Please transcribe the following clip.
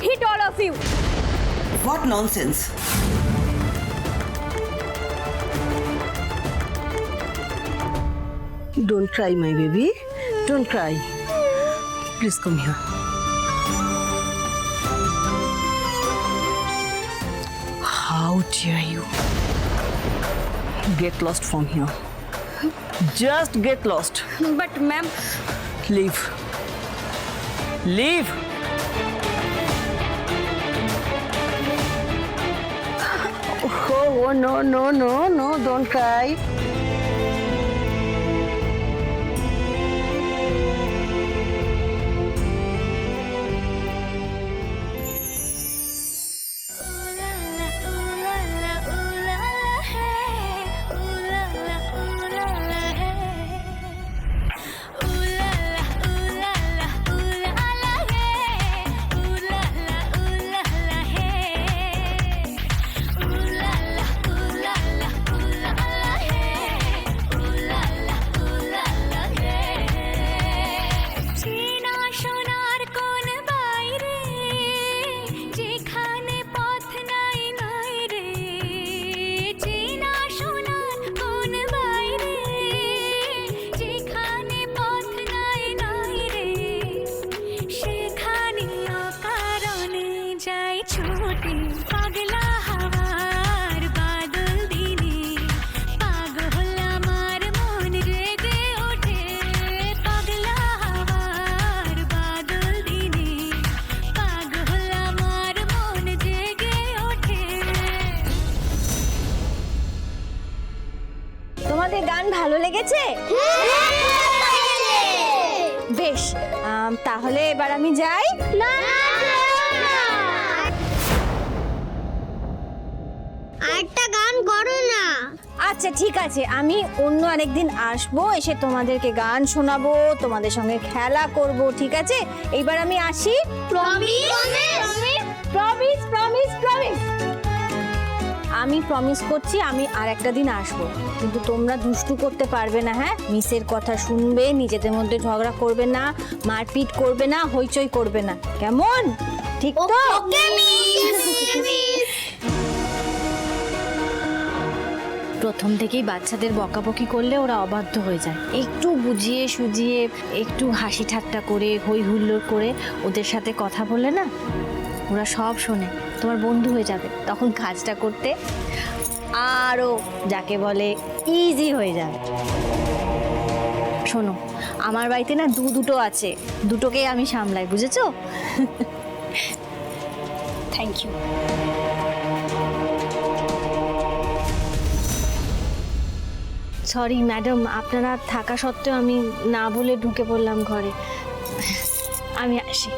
hit all of you. What nonsense? Don't cry, my baby. Don't cry. Please come here. How dare you? Get lost from here. Just get lost. But, ma'am. Leave. Leave! No, no, no, no, don't cry. তোমাদের গান ভালো লেগেছে? বেশ তাহলে এবার আমি যাই। আরেকটা গান করো না। আচ্ছা ঠিক আছে আমি অন্য আরেকদিন আসব এসে তোমাদেরকে গান শোনাবো তোমাদের সঙ্গে খেলা করব ঠিক আছে? এইবার আমি আসি। প্রমিস আমি প্রমিস করছি আমি আর একটা দিন আসব। কিন্তু তোমরা দুষ্টু করতে পারবে না হ্যাঁ? মিসের কথা শুনবে নিজেদের মধ্যে ঝগড়া করবে না মারপিট করবে না হইচই করবে না। কেমন? ঠিক তো? ওকে প্রথম থেকেই বাচ্চাদের বকাবকি করলে ওরা অবাধ্য হয়ে যায়। একটু বুঝিয়ে সুজিয়ে একটু হাসি ঠাট্টা করে হই হুল্লোড় করে ওদের সাথে কথা বলে না? ওরা সব শোনে। তোমার বন্ধু হয়ে যাবে, তখন কাজটা করতে আরও যাকে বলে ইজি হয়ে যাবে শোনো, আমার বাড়িতে না দু দুটো আছে, দুটোকেই আমি সামলাই, বুঝেছ? থ্যাংক ইউ সরি ম্যাডাম আপনারা থাকা সত্ত্বেও আমি না বলে ঢুকে পড়লাম ঘরে। আমি আসি।